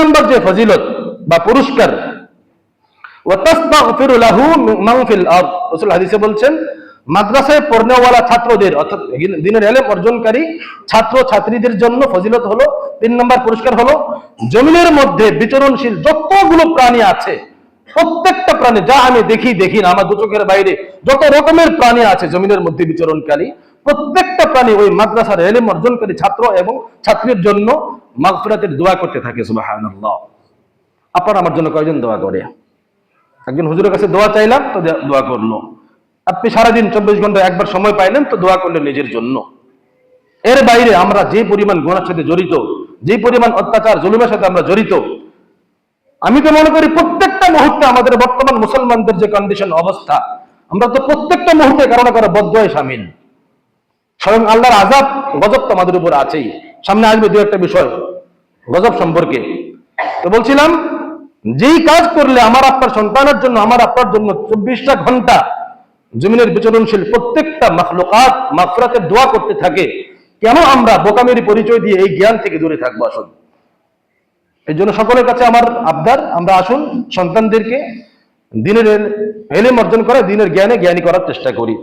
নম্বর যে ফজিলত বা পুরস্কার হাদিসে বলছেন, মাদ্রাসায় পড়নেওয়ালা ছাত্রদের, অর্থাৎ দিনের অর্জনকারী ছাত্র ছাত্রীদের জন্য ফজিলত হলো, তিন নম্বর পুরস্কার হলো, জমিনের মধ্যে বিচরণশীল যতগুলো প্রাণী আছে, প্রত্যেকটা প্রাণী, যা আমি দেখি দেখি না, আমার দু চোখের বাইরে, যত রকমের প্রাণী আছে জমিনের মধ্যে বিচরণকারী, প্রত্যেকটা প্রাণী ওই মাদ্রাসার এলেম অর্জনকারী ছাত্র এবং ছাত্রীর জন্য মাগফিরাতের দোয়া করতে থাকে, সুবহানাল্লাহ। আপনার আমার জন্য কয়জন দোয়া করে? একজন হুজুরের কাছে দোয়া চাইলাম, তো দোয়া করল। আপনি সারাদিন চব্বিশ ঘণ্টা একবার সময় পাইলেন, তো দোয়া করলেন নিজের জন্য। এর বাইরে আমরা যে পরিমাণ গুণার সাথে জড়িত, যে পরিমাণ অত্যাচার, জুলুমের সাথে আমরা জড়িত, আমি তো মনে করি প্রত্যেকটা মুহূর্তে আমাদের বর্তমান মুসলমানদের যে কন্ডিশন অবস্থা, আমরা তো প্রত্যেকটা মুহূর্তে কারও না কারও বদ্ধয় সামিল। স্বয়ং আল্লাহর আজাব গজব তো আমাদের উপর আছেই। সামনে আসবে দু একটা বিষয়। গজব সম্পর্কে। তো বলছিলাম, যেই কাজ করলে আমার আপনার সন্তানের জন্য, আমার আপনার জন্য চব্বিশটা ঘণ্টা জমিনের বিচরণশীল প্রত্যেকটা মাখলুকাত, মাফরাতের দোয়া করতে থাকে, কেন আমরা বোকামের পরিচয় দিয়ে এই জ্ঞান থেকে দূরে থাকব আসুন? এই জন্য সকলের কাছে আমার আবদার, আমরা আসুন সন্তানদেরকে দিনের এলেম অর্জন করে দিনের জ্ঞানে জ্ঞানী করার চেষ্টা করি।